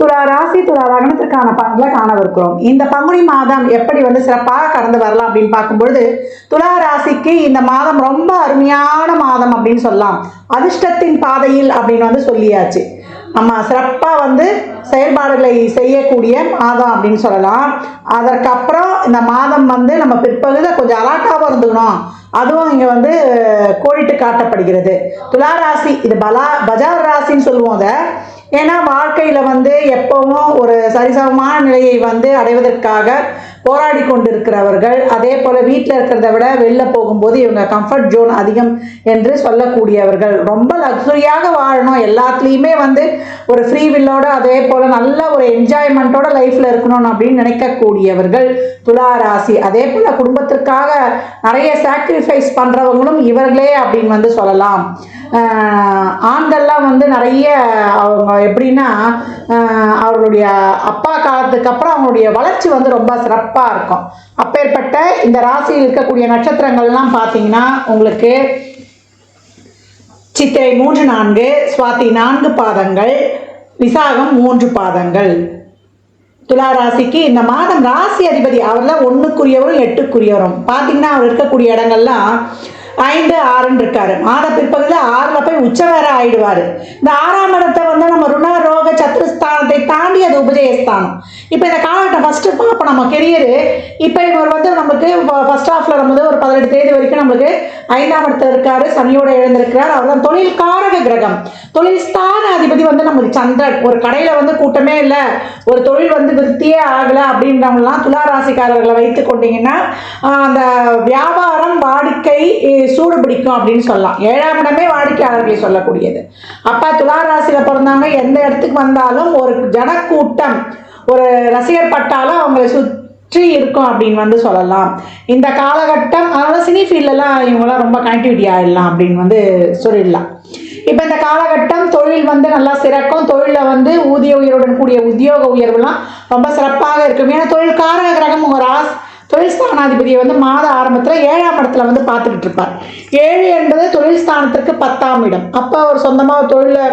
துலா ராசி துலா லக்னத்திற்கான பலன்களை காணவிருக்கிறோம். இந்த பங்குனி மாதம் எப்படி வந்து சிறப்பாக கடந்து வரலாம் அப்படின்னு பார்க்கும்பொழுது துலா ராசிக்கு இந்த மாதம் ரொம்ப அருமையான மாதம் அப்படின்னு சொல்லலாம். அதிர்ஷ்டத்தின் பாதையில் அப்படின்னு வந்து சொல்லியாச்சு. ஆமாம் சிறப்பாக வந்து செயல்பாடுகளை செய்யக்கூடிய மாதம் அப்படின்னு சொல்லலாம். அதற்கப்புறம் இந்த மாதம் வந்து நம்ம பிற்பகுதியில் கொஞ்சம் அலாட்டாகவும் இருந்துக்கணும் அதுவும் இங்கே வந்து கோடிட்டு காட்டப்படுகிறது. துலா ராசி இது பலா பஜார் ராசின்னு சொல்லுவோம் அதை. ஏன்னா வாழ்க்கையில் வந்து எப்பவும் ஒரு சரிசமமான நிலையை வந்து அடைவதற்காக போராடி கொண்டிருக்கிறவர்கள் அதே போல் வீட்டில் இருக்கிறத விட வெளில போகும்போது இவங்க கம்ஃபர்ட் ஜோன் அதிகம் என்று சொல்லக்கூடியவர்கள். ரொம்ப லக்ஸுரியாக வாழணும். எல்லாத்துலேயுமே வந்து ஒரு ஃப்ரீ வில்லோட அதே போல் நல்ல ஒரு என்ஜாய்மெண்ட்டோட லைஃப்பில் இருக்கணும் அப்படின்னு நினைக்கக்கூடியவர்கள் துலா ராசி. அதே போல் குடும்பத்திற்காக நிறைய சாக்ரிஃபைஸ் பண்ணுறவங்களும் இவர்களே அப்படின்னு வந்து சொல்லலாம். ஆண்கள்லாம் வந்து நிறைய அவங்க எப்படின்னா அவர்களுடைய அப்பா காலத்துக்கு அப்புறம் அவங்களுடைய வளர்ச்சி வந்து ரொம்ப சிறப்பாக இருக்கும். அப்பேற்பட்ட இந்த ராசியில் இருக்கக்கூடிய நட்சத்திரங்கள்லாம் பார்த்தீங்கன்னா உங்களுக்கு சித்திரை மூன்று நான்கு சுவாதி நான்கு பாதங்கள் விசாகம் மூன்று பாதங்கள். துலா ராசிக்கு இந்த மாதம் ராசி அதிபதி அவர் தான் ஒன்றுக்குரியவரும் எட்டுக்குரியவரும். பார்த்தீங்கன்னா அவர் இருக்கக்கூடிய இடங்கள்லாம் ஐந்து ஆறுன்னு இருக்காரு. மாத பிற்பகுதியில் ஆறில் போய் உச்ச வேற ஆயிடுவார். இந்த ஆறாம் இடத்தை வந்து நம்ம ருண ரோக சத்துருஸ்தானத்தை தாண்டி அது உபஜயஸ்தானம். இப்போ இந்த காலகட்டம் ஃபஸ்ட்டு பார்ப்போம் நம்ம கெரியரு இப்போ இவர் வந்து நமக்கு ஃபர்ஸ்ட் ஹாஃபில் நம்ம ஒரு பதினெட்டு தேதி வரைக்கும் நம்மளுக்கு ஐந்தாம் இடத்துல இருக்காரு. சனியோட எழுந்திருக்கிறார். அவர் தான் தொழில் காரக கிரகம். தொழில் ஸ்தான அதிபதி வந்து நமக்கு சந்திரன். ஒரு கடையில் வந்து கூட்டமே இல்லை. ஒரு தொழில் வந்து விருத்தியே ஆகலை அப்படின்றவங்கலாம் துலா ராசிக்காரர்களை வைத்து கொண்டீங்கன்னா அந்த வியாபாரம் வாடிக்கை சூடு பிடிக்கும் அப்படின்னு சொல்லலாம். ஏழாம் இடமே வாடிக்கையாளர்களை சொல்லக்கூடியது. அப்பா துலா ராசியில் பிறந்தாங்க எந்த இடத்துக்கு வந்தாலும் ஒரு ஜனக்கூட்டம் ஒரு ரசிகர் பட்டாலும் அவங்களை சுற்றி இருக்கும் அப்படின்னு வந்து சொல்லலாம். இந்த காலகட்டம் அதனால சினி ஃபீல்டெல்லாம் இவங்கெல்லாம் ரொம்ப கனெக்டிவிட்டி ஆகிடலாம் அப்படின்னு வந்து சொல்லிடலாம். இப்போ இந்த காலகட்டம் தொழில் வந்து நல்லா சிறக்கும். தொழிலில் வந்து ஊதிய உயர்வுடன் கூடிய உத்தியோக உயர்வுலாம் ரொம்ப சிறப்பாக இருக்கும். ஏன்னா தொழில் காரக கிரகம் உங்கள் ராஸ் தொழில் ஸ்தானாதிபதியை வந்து மாத ஆரம்பத்தில் ஏழாம் இடத்துல வந்து பார்த்துக்கிட்டு இருப்பார். ஏழு என்பது தொழில் ஸ்தானத்திற்கு பத்தாம் இடம். அப்போ அவர் சொந்தமாக ஒரு தொழிலை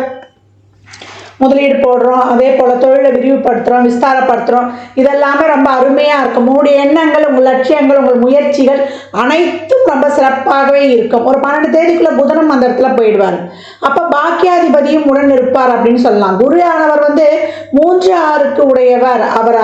முதலீடு போடுறோம் அதே போல் தொழிலை விரிவுபடுத்துகிறோம் விஸ்தாரப்படுத்துகிறோம் இதெல்லாமே ரொம்ப அருமையாக இருக்கும் உங்களுடைய எண்ணங்கள் உங்கள் லட்சியங்கள் உங்கள் முயற்சிகள் அனைத்தும் ரொம்ப சிறப்பாகவே இருக்கும். ஒரு பன்னெண்டு தேதிக்குள்ளே புதனும் அந்த இடத்துல போயிடுவார். அப்போ பாக்கியாதிபதியும் உடன் இருப்பார் அப்படின்னு சொல்லலாம். குரு ஆனவர் வந்து மூன்று ஆறுக்கு உடையவர். அவர்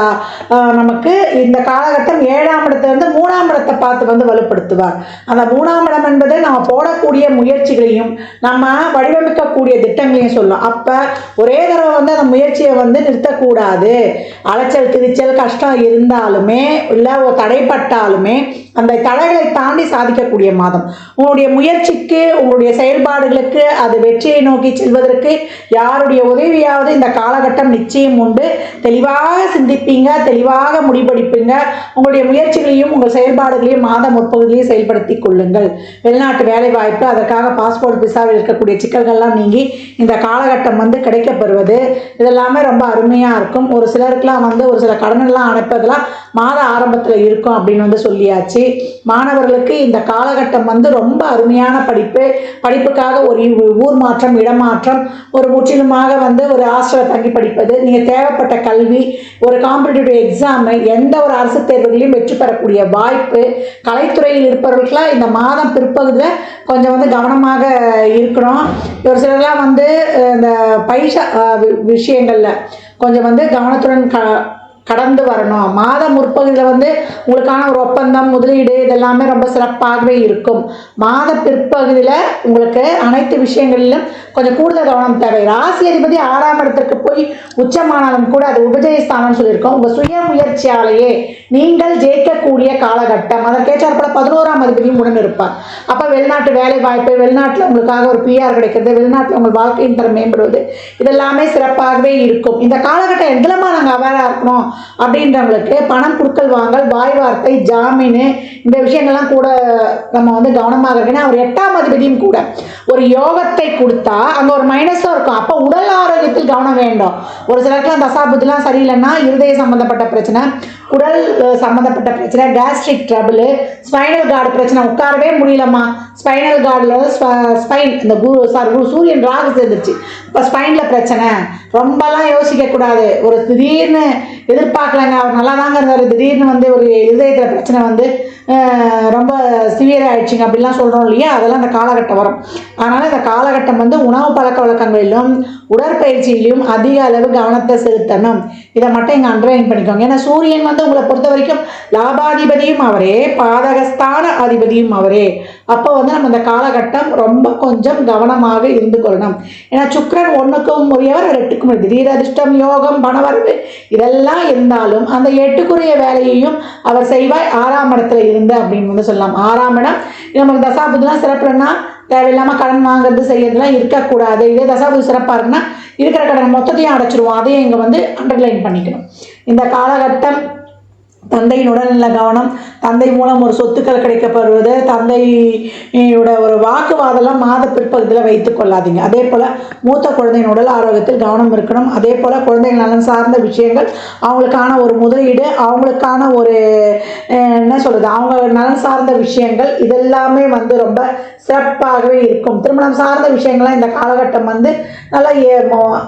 நமக்கு இந்த காலகட்டம் ஏழாம் இடத்திலிருந்து மூணாம் இடத்தை பார்த்து வந்து வலுப்படுத்துவார். அந்த மூணாம் இடம் என்பது நம்ம போடக்கூடிய முயற்சிகளையும் நம்ம வடிவமைக்கக்கூடிய திட்டங்களையும் சொல்லும். அப்போ ஒரே தடவை வந்து அந்த முயற்சியை வந்து நிறுத்தக்கூடாது. அலைச்சல் திரிச்சல் கஷ்டம் இருந்தாலுமே இல்லை தடைப்பட்டாலுமே அந்த தடைகளை தாண்டி சாதிக்கக்கூடிய மாதம். உங்களுடைய முயற்சிக்கு உங்களுடைய செயல்பாடுகளுக்கு அது வெற்றியை நோக்கி செல்வதற்கு யாருடைய உதவியாவது இந்த காலகட்டம் நிச்சயம் உண்டு. தெளிவாக சிந்திப்பீங்க தெளிவாக முடிவெடுப்பீங்க. உங்களுடைய முயற்சிகளையும் உங்கள் செயல்பாடுகளையும் மாதம் முற்பகுதியிலையும் செயல்படுத்தி கொள்ளுங்கள். வெளிநாட்டு வேலை வாய்ப்பு அதற்காக பாஸ்போர்ட் விசாவில் இருக்கக்கூடிய சிக்கல்கள்லாம் நீங்கி இந்த காலகட்டம் வந்து கிடைக்கப்பெறுவது. இதெல்லாமே ரொம்ப அருமையாக இருக்கும். ஒரு சிலருக்குலாம் வந்து ஒரு சில கடனெல்லாம் அனுப்பதெல்லாம் மாத ஆரம்பத்தில் இருக்கும் அப்படின்னு வந்து சொல்லியாச்சு. மாணவர்களுக்கு இந்த காலகட்டம் வந்து ரொம்ப அருமையான படிப்பு. படிப்புக்காக ஒரு ஊர் மாற்றம் இடமாற்றம் ஒரு முற்றிலுமாக வந்து ஒரு ஹாஸ்டலில் தங்கி படிப்பது நீங்கள் தேவைப்பட்ட கல்வி ஒரு காம்படிட்டிவ் எக்ஸாமு எந்த ஒரு அரசு தேர்வுகளையும் வெற்றி பெறக்கூடிய வாய்ப்பு கலைத்துறையில் இருப்பவர்களுக்கெல்லாம் இந்த மாதம் பிற்பகுதியில் கொஞ்சம் வந்து கவனமாக இருக்கணும். ஒரு சிலர்லாம் வந்து இந்த பைசா விஷயங்களில் கொஞ்சம் வந்து கவனத்துடன் க கடந்து வரணும். மாத முற்பகுதியில் வந்து உங்களுக்கான ஒரு ஒப்பந்தம் முதலீடு இதெல்லாமே ரொம்ப சிறப்பாகவே இருக்கும். மாத பிற்பகுதியில் உங்களுக்கு அனைத்து விஷயங்களிலும் கொஞ்சம் கூடுதல் கவனம் தேவை. ராசி அதிபதி ஆறாம் இடத்திற்கு போய் உச்சமானாலும் கூட அது உபஜயஸ்தானம் சொல்லியிருக்கோம். உங்கள் சுய முயற்சியாலேயே நீங்கள் ஜெயிக்கக்கூடிய காலகட்டம். அதற்கேற்றாற்போல பதினோராம் அதிபதியும் உடன் இருப்பார். அப்போ வெளிநாட்டு வேலை வாய்ப்பு வெளிநாட்டில் உங்களுக்காக ஒரு பிஆர் கிடைக்கிறது வெளிநாட்டில் உங்கள் வாழ்க்கையின் தரம் மேம்படுவது இதெல்லாமே சிறப்பாகவே இருக்கும். இந்த காலகட்டம் எதுலமா நாங்கள் அவேராக இருக்கணும்? அப்படின்றவங்களுக்கு பணம் குடுக்கல் வாங்கல் வாய் வார்த்தை ஜாமீன் இந்த விஷயங்கள்லாம் கூட நம்ம வந்து கவனமாக இருக்கணும். அவர் எட்டாம் அதிபதியும் கூட ஒரு யோகத்தை கொடுத்தா அங்கே ஒரு மைனஸும் இருக்கும். அப்போ உடல் ஆரோக்கியத்தில் கவனம் வேண்டும். ஒரு சிலருக்குலாம் தசாபுத்திலாம் சரியில்லைன்னா இருதய சம்மந்தப்பட்ட பிரச்சனை குடல் சம்மந்தப்பட்ட பிரச்சனை கேஸ்ட்ரிக் ட்ரபிள் ஸ்பைனல் கார்டு பிரச்சனை. உட்காரவே முடியலம்மா. ஸ்பைனல் கார்டில் ஸ்பைன் இந்த குரு சார் குரு சூரியன் ராகு சேர்ந்துருச்சு. இப்போ ஸ்பைனில் பிரச்சனை. ரொம்பலாம் யோசிக்கக்கூடாது. ஒரு திடீர்னு எதிர்பார்க்கலங்க. அவர் நல்லா தாங்க இருந்தார். திடீர்னு வந்து ஒரு இதயத்தில் பிரச்சனை வந்து ரொம்ப சிவியர் ஆயிடுச்சுங்க அப்படிலாம் சொல்கிறோம் இல்லையா? அதெல்லாம் அந்த காலகட்டம் வரும். அதனால் இந்த காலகட்டம் வந்து உணவு பழக்க வழக்கங்களிலும் உடற்பயிற்சியிலும் அதிக அளவு கவனத்தை செலுத்தணும். இதை மட்டும் இங்கே அண்டர்லைன் பண்ணிக்கோங்க. ஏன்னா சூரியன் வந்து உங்களை பொறுத்த வரைக்கும் லாபாதிபதியும் அவரே பாதகஸ்தான அதிபதியும் அவரே. அப்போ வந்து நம்ம இந்த காலகட்டம் ரொம்ப கொஞ்சம் கவனமாக இருந்து கொள்ளணும். ஏன்னா சுக்கரன் ஒன்றுக்கும் உரியவர் எட்டுக்கும் திடீர் அதிர்ஷ்டம் யோகம் பணவரவு இதெல்லாம் இருந்தாலும் அந்த எட்டுக்குரிய வேலையையும் அவர் செய்வார். ஆறாம் இடத்துல இருந்து அப்படின்னு வந்து சொல்லலாம். ஆறாம் இடம் நமக்கு தசாபுதெலாம் சிறப்புனா தேவையில்லாமல் கடன் வாங்குறது செய்யறதுலாம் இருக்கக்கூடாது. இதே தசாபுதி சிறப்பாக இருக்குன்னா இருக்கிற கடன் மொத்தத்தையும் அடைச்சிருவோம். அதையும் இங்கே வந்து அண்டர்லைன் பண்ணிக்கணும். இந்த காலகட்டம் தந்தையின் உடல்நல கவனம் தந்தை மூலம் ஒரு சொத்துக்கள் கிடைக்கப்படுவது தந்தையோட ஒரு வாக்குவாதெல்லாம் மாத பிற்பகுதியில் வைத்துக் கொள்ளாதீங்க. அதே போல் மூத்த குழந்தையின் உடல் ஆரோக்கியத்தில் கவனம் இருக்கணும். அதே போல் குழந்தைகள் நலன் சார்ந்த விஷயங்கள் அவங்களுக்கான ஒரு முதலீடு அவங்களுக்கான ஒரு என்ன சொல்கிறது அவங்க நலன் சார்ந்த விஷயங்கள் இதெல்லாமே வந்து ரொம்ப சிறப்பாகவே இருக்கும். திருமணம் சார்ந்த விஷயங்கள்லாம் இந்த காலகட்டம் வந்து நல்லா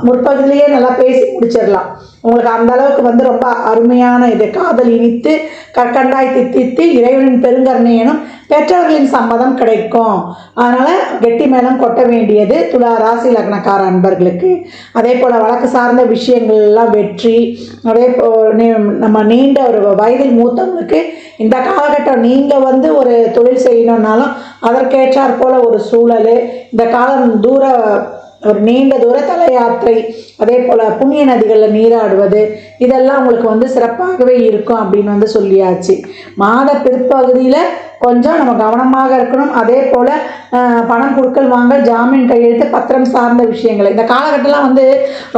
முற்பகுதியிலேயே நல்லா பேசி முடிச்சிடலாம். உங்களுக்கு அந்த அளவுக்கு வந்து ரொம்ப அருமையான இது காதல் இனித்து கற்கண்டாய் தித்தித்து இறைவனின் பெருங்கருணையனும் பெற்றவர்களின் சம்மதம் கிடைக்கும். அதனால் கெட்டி மேளம் கொட்ட வேண்டியது துலா ராசி லக்னக்கார அன்பர்களுக்கு. அதே போல் வழக்கு சார்ந்த விஷயங்கள் எல்லாம் வெற்றி. அதே போ நம்ம நீண்ட ஒரு வயதில் மூத்தவங்களுக்கு இந்த காலகட்டம் நீங்கள் வந்து ஒரு தொழில் செய்யணுன்னாலும் அதற்கேற்றாற் போல் ஒரு சூழல். இந்த காலம் தூர ஒரு நீண்ட தூர தல யாத்திரை அதே போல் புண்ணிய நதிகளில் நீராடுவது இதெல்லாம் உங்களுக்கு வந்து சிறப்பாகவே இருக்கும் அப்படின்னு வந்து சொல்லியாச்சு. மாத பிற்பகுதியில் கொஞ்சம் நம்ம கவனமாக இருக்கணும். அதே போல் பணம் கொடுக்கல் வாங்க ஜாமீன் கையெழுத்து பத்திரம் சார்ந்த விஷயங்கள். இந்த காலகட்டம்லாம் வந்து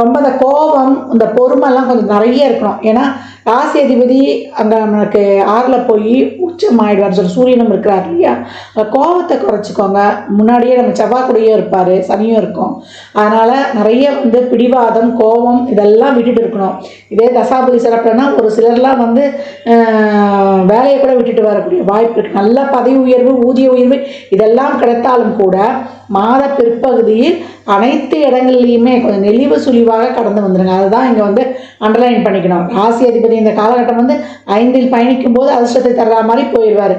ரொம்ப இந்த கோபம் இந்த பொறுமைலாம் கொஞ்சம் நிறைய இருக்கணும். ஏன்னா ராசி அதிபதி அங்கே நமக்கு ஆறில் போய் உச்சம் ஆயிடுவார் சொல்லி சூரியனும் இருக்கிறார் இல்லையா? அந்த கோபத்தை குறைச்சிக்கோங்க. முன்னாடியே நம்ம செவ்வாய்க்குடியும் இருப்பார் சனியும் இருக்கும். அதனால் நிறைய வந்து பிடிவாதம் கோபம் இதெல்லாம் விட்டுட்டு இருக்கணும். இதே தசாபதி சிறப்புலன்னா ஒரு சிலர்லாம் வந்து வேலையை கூட விட்டுட்டு வரக்கூடிய வாய்ப்பு இருக்குது நல்ல பதவி உயர்வு ஊதிய உயர்வு இதெல்லாம் கிடைத்தாலும் கூட மாத பிற்பகுதியில் அனைத்து இடங்கள்லையுமே கொஞ்சம் நெளிவு சுழிவாக கடந்து வந்துடுங்க அதுதான் இங்கே வந்து அண்டர்லைன் பண்ணிக்கணும். ராசி அதிபதி இந்த காலகட்டம் வந்து ஐந்தில் பயணிக்கும் போது அதிர்ஷ்டத்தை தர்ற மாதிரி போயிடுவார்.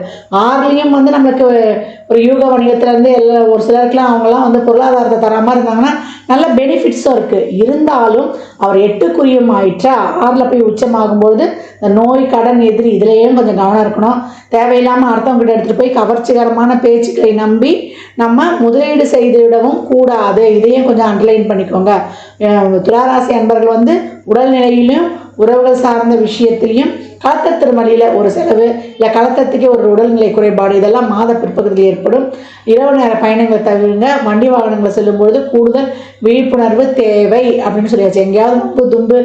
ஆறுலேயும் வந்து நம்மளுக்கு ஒரு யூக வணிகத்துலேருந்து எல்லா ஒரு சிலருக்குலாம் அவங்களாம் வந்து பொருளாதாரத்தை தராமல் இருந்தாங்கன்னா நல்ல பெனிஃபிட்ஸும் இருக்குது இருந்தாலும் அவர் எட்டுக்குரியும் ஆயிற்றா ஆறில் போய் உச்சமாகும்பொழுது இந்த நோய் கடன் எதிரி இதுலேயும் கொஞ்சம் கவனம் இருக்கணும். தேவையில்லாமல் அடுத்தவங்ககிட்ட எடுத்துகிட்டு போய் கவர்ச்சிகரமான பேச்சுக்களை நம்பி நம்ம முதலீடு செய்துவிடவும் கூடாது. இதையும் கொஞ்சம் அண்டர்லைன் பண்ணிக்கோங்க. துளாராசி அன்பர்கள் வந்து உடல்நிலையிலும் உறவுகள் சார்ந்த விஷயத்திலையும் கலத்த திருமலியில் ஒரு செலவு இல்லை கலத்தத்துக்கே ஒரு உடல்நிலை குறைபாடு இதெல்லாம் மாத பிற்பகுதியில் ஏற்படும். இரவு நேர பயணங்களை தவிருங்க வண்டி வாகனங்களை செல்லும்பொழுது கூடுதல் விழிப்புணர்வு தேவை அப்படின்னு சொல்லியாச்சு. எங்கேயாவது உப்பு தும்பு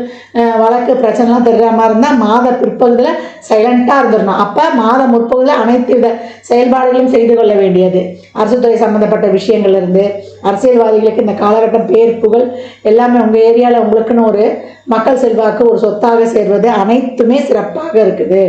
வழக்கு பிரச்சனைலாம் தெரிகிற மாதிரி இருந்தால் மாத பிற்பகுதியில் சைலண்ட்டாக இருந்துடணும் அப்போ மாத முற்பகுதியில் அனைத்து வித செயல்பாடுகளையும் செய்து கொள்ள வேண்டியது. அரசு துறை சம்மந்தப்பட்ட விஷயங்கள்ல இருந்து அரசியல்வாதிகளுக்கு இந்த காலகட்டம் பேர் புகழ் எல்லாமே உங்கள் ஏரியாவில் உங்களுக்குன்னு ஒரு மக்கள் செல்வாக்கு ஒரு சொத்தாக சேர்வது அனைத்துமே சிறப்பாக இருக்குது.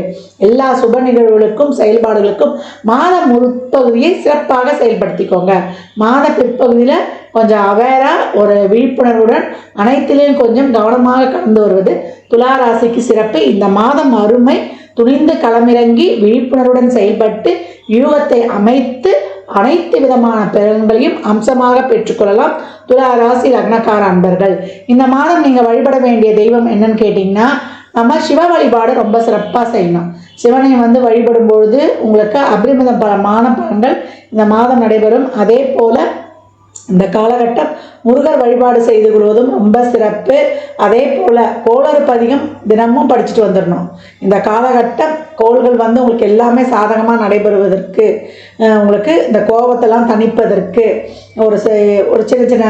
எல்லா சுப நிகழ்வுகளுக்கும் செயல்பாடுகளுக்கும் மாத முற்பகுதியை சிறப்பாக செயல்படுத்திக்கோங்க. மாத பிற்பகுதியில் கொஞ்சம் அவேராக ஒரு விழிப்புணர்வுடன் அனைத்திலையும் கொஞ்சம் கவனமாக கடந்து வருவது துலா ராசிக்கு சிறப்பு. இந்த மாதம் அருமை துணிந்து களமிறங்கி விழிப்புணர்வுடன் செயல்பட்டு யூகத்தை அமைத்து அனைத்து விதமான பலன்களையும் அம்சமாக பெற்றுக்கொள்ளலாம். துலா ராசி லக்னக்கார அன்பர்கள் இந்த மாதம் நீங்கள் வழிபட வேண்டிய தெய்வம் என்னன்னு கேட்டிங்கன்னா நம்ம சிவ வழிபாடு ரொம்ப சிறப்பாக செய்யணும். சிவனை வந்து வழிபடும் பொழுது உங்களுக்கு அபரிமிதமான பலன்கள் இந்த மாதம் நடைபெறும். அதே போல் இந்த காலகட்டம் முருகர் வழிபாடு செய்து கொள்வதும் ரொம்ப சிறப்பு. அதே போல் கோளறு பதிகம் தினமும் படிச்சுட்டு வந்துடணும். இந்த காலகட்டம் கோள்கள் வந்து உங்களுக்கு எல்லாமே சாதகமாக நடைபெறுவதற்கு உங்களுக்கு இந்த கோபத்தெல்லாம் தணிப்பதற்கு ஒரு ஒரு சின்ன சின்ன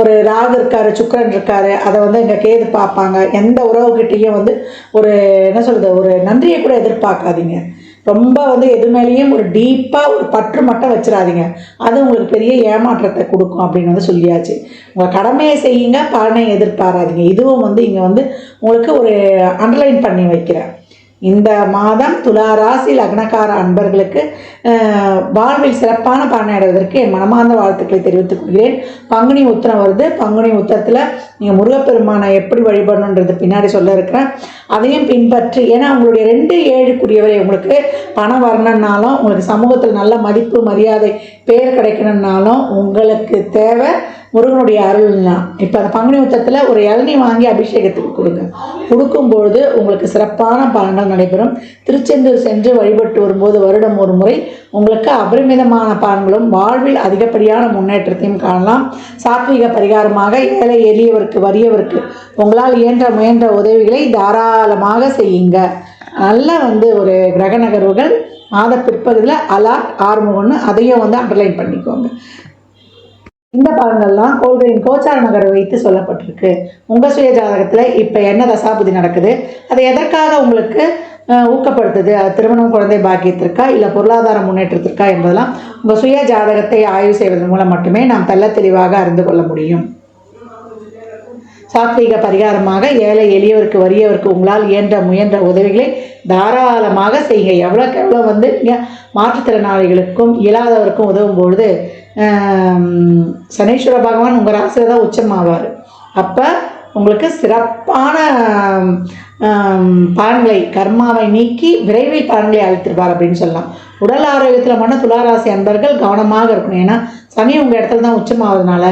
ஒரு ராகு இருக்காரு சுக்கரன் இருக்காரு அதை வந்து இங்கே கேது பார்ப்பாங்க. எந்த உறவுகிட்டேயும் வந்து ஒரு என்ன சொல்கிறது ஒரு நன்றியை கூட எதிர்பார்க்காதீங்க. ரொம்ப வந்து எது மேலேயும் ஒரு டீப்பாக ஒரு பற்று மட்டும் வச்சிடாதீங்க அது உங்களுக்கு பெரிய ஏமாற்றத்தை கொடுக்கும் அப்படின்னு வந்து சொல்லியாச்சு. உங்கள் கடமையை செய்யுங்க பலனை எதிர்பாராதீங்க. இதுவும் வந்து இங்கே வந்து உங்களுக்கு ஒரு அண்டர்லைன் பண்ணி வைக்கிறேன். இந்த மாதம் துலா ராசி லக்னக்கார அன்பர்களுக்கு வாழ்வில் சிறப்பான பயனடைவதற்கு அடைவதற்கு என் மனமார்ந்த வாழ்த்துக்களை தெரிவித்துக் கொள்கிறேன். பங்குனி உத்திரம் வருது. பங்குனி உத்திரத்தில் நீங்கள் முருகப்பெருமானை எப்படி வழிபடணுன்றது பின்னாடி சொல்ல இருக்கிறேன். அதையும் பின்பற்றி ஏன்னா உங்களுடைய ரெண்டு ஏழுக்குரியவரை உங்களுக்கு பணம் வரணுன்னாலும் உங்களுக்கு சமூகத்தில் நல்ல மதிப்பு மரியாதை பேர் கிடைக்கணுன்னாலும் உங்களுக்கு தேவை. முருகனுடைய அருள்னா இப்போ அந்த பங்குனி உத்தரத்தில் ஒரு இளநீ வாங்கி அபிஷேகத்துக்கு கொடுங்க. கொடுக்கும்பொழுது உங்களுக்கு சிறப்பான பலன்கள் நடைபெறும். திருச்செந்தூர் சென்று வழிபட்டு வரும்போது வருடம் ஒரு முறை உங்களுக்கு அபரிமிதமான பலன்களும் வாழ்வில் அதிகப்படியான முன்னேற்றத்தையும் காணலாம். சாத்விக பரிகாரமாக ஏழை எளியவருக்கு வறியவருக்கு உங்களால் இயன்ற முயன்ற உதவிகளை தாராளமாக செய்யுங்க. நல்ல வந்து ஒரு கிரக நகர்வுகள் மாத பிற்பகுதியில் அலாட் ஒன்று அதையும் வந்து அண்டர்லைன் பண்ணிக்கோங்க. இந்த பலன்கள்லாம் கோள்களின் கோச்சார நகரை வைத்து சொல்லப்பட்டிருக்கு. உங்கள் சுய ஜாதகத்தில் இப்போ என்ன தசாபுதி நடக்குது? அது எதற்காக உங்களுக்கு ஊக்கப்படுத்துது? அது திருமணம் குழந்தை பாக்கியத்திற்கா இல்லை பொருளாதார முன்னேற்றத்திற்கா என்பதெல்லாம் உங்கள் சுய ஜாதகத்தை ஆய்வு செய்வதன் மூலம் மட்டுமே நாம் தெல்ல தெளிவாக அறிந்து கொள்ள முடியும். சாத்வீக பரிகாரமாக ஏழை எளியவருக்கு வறியவருக்கு உங்களால் இயன்ற முயன்ற உதவிகளை தாராளமாக செய்யுங்க. எவ்வளோக்கு எவ்வளோ வந்து நீங்கள் மாற்றுத்திறனாளிகளுக்கும் இயலாதவருக்கும் உதவும் பொழுது சனீஸ்வர பகவான் உங்கள் ராசியில் தான் உச்சமாவார். அப்போ உங்களுக்கு சிறப்பான ஆம், பலன்களை கர்மாவை நீக்கி விரைவில் பலன்களை அளித்திருப்பார் அப்படின்னு சொல்லலாம். உடல் ஆரோக்கியத்தில் மட்டும் துளாராசி அன்பர்கள் கவனமாக இருக்கணும். ஏன்னா சனி உங்கள் இடத்துல தான் உச்சமாகிறதுனால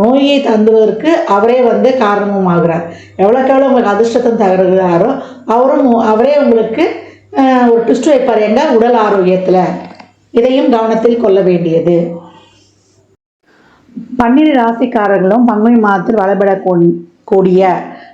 நோயை தந்துவதற்கு அவரே வந்து காரணமும் ஆகிறார். எவ்வளோக்கு எவ்வளோ உங்களுக்கு அதிர்ஷ்டத்தை தகர்கிறாரோ அவரும் அவரே உங்களுக்கு ஒரு ட்விஸ்ட் வைப்பார். எங்க உடல் ஆரோக்கியத்தில் இதையும் கவனத்தில் கொள்ள வேண்டியது. பன்னிரு ராசிக்காரர்களும் பங்குனி மாதத்தில் வழிபட கூடிய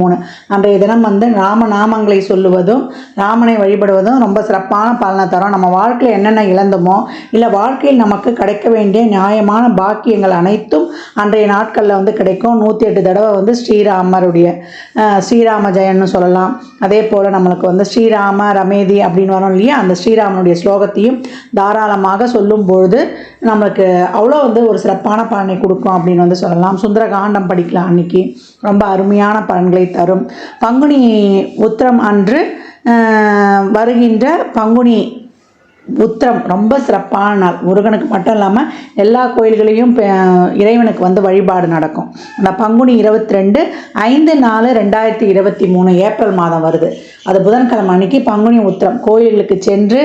மூணு. அன்றைய தினம் வந்து ராம நாமங்களை சொல்லுவதும் ராமனை வழிபடுவதும் ரொம்ப சிறப்பான பலனை தரும். நம்ம வாழ்க்கையில் என்னென்ன இழந்தோமோ இல்லை வாழ்க்கையில் நமக்கு கிடைக்க வேண்டிய நியாயமான பாக்கியங்கள் அனைத்தும் அன்றைய நாட்களில் வந்து கிடைக்கும். நூற்றி எட்டு தடவை வந்து ஸ்ரீராமருடைய ஸ்ரீராம ஜெயன்னு சொல்லலாம். அதே போல் நம்மளுக்கு வந்து ஸ்ரீராம ரமேதி அப்படின்னு வரும் இல்லையா? அந்த ஸ்ரீராமனுடைய ஸ்லோகத்தையும் தாராளமாக சொல்லும் பொழுது நம்மளுக்கு அவ்வளோ வந்து ஒரு சிறப்பான பலனை கொடுக்கும் அப்படின்னு வந்து சொல்லலாம். சுந்தரகாண்டம் படிக்கலாம் அன்னைக்கு. ரொம்ப அருமையான பலன்களை தரும். பங்குனி உத்திரம் அன்று வருகின்ற பங்குனி உத்திரம் ரொம்ப சிறப்பான நாள். முருகனுக்கு மட்டும் இல்லாமல் எல்லா கோயில்களையும் இறைவனுக்கு வந்து வழிபாடு நடக்கும். அந்த பங்குனி இருபத்தி ரெண்டு ஐந்து நாலு ரெண்டாயிரத்தி இருபத்தி மூணு ஏப்ரல் மாதம் வருது. அது புதன்கிழமை அன்னைக்கு பங்குனி உத்திரம். கோயிலுக்கு சென்று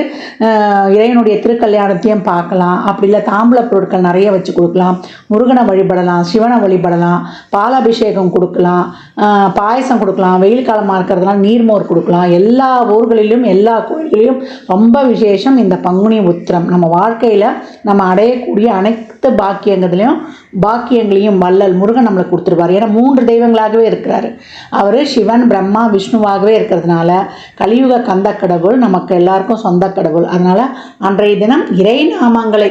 இறைவனுடைய திருக்கல்யாணத்தையும் பார்க்கலாம். அப்படி இல்லை தாம்பூல பொருட்கள் நிறைய வச்சு கொடுக்கலாம். முருகனை வழிபடலாம் சிவனை வழிபடலாம் பாலாபிஷேகம் கொடுக்கலாம் பாயசம் கொடுக்கலாம் வெயில் காலமாக இருக்கிறதுனால நீர்மோர் கொடுக்கலாம். எல்லா ஊர்களிலும் எல்லா கோயில்களிலும் ரொம்ப விசேஷம் இந்த இந்த பங்குனி உத்திரம். நம்ம வாழ்க்கையில் நம்ம அடையக்கூடிய அனைத்து பாக்கியங்களையும் பாக்கியங்களையும் வள்ளல் முருகன் நம்மளுக்கு கொடுத்துருவார் ஏன்னா மூன்று தெய்வங்களாகவே இருக்கிறார். அவர் சிவன் பிரம்மா விஷ்ணுவாகவே இருக்கிறதுனால கலியுக கந்த கடவுள் நமக்கு எல்லாருக்கும் சொந்த கடவுள் அதனால் அன்றைய தினம் இறை நாமங்களை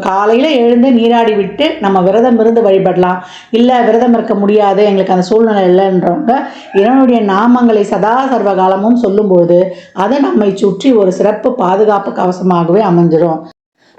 காலையில் எழுந்து நீராடி விட்டு நம்ம விரதம் இருந்து வழிபடலாம். இல்லை விரதம் இருக்க முடியாது எங்களுக்கு அந்த சூழ்நிலை இல்லைன்றவங்க இறைவனுடைய நாமங்களை சதா சர்வ காலமும் சொல்லும்போது அது நம்மை சுற்றி ஒரு சிறப்பு பாதுகாப்பு கவசமாகவே அமைஞ்சிடும்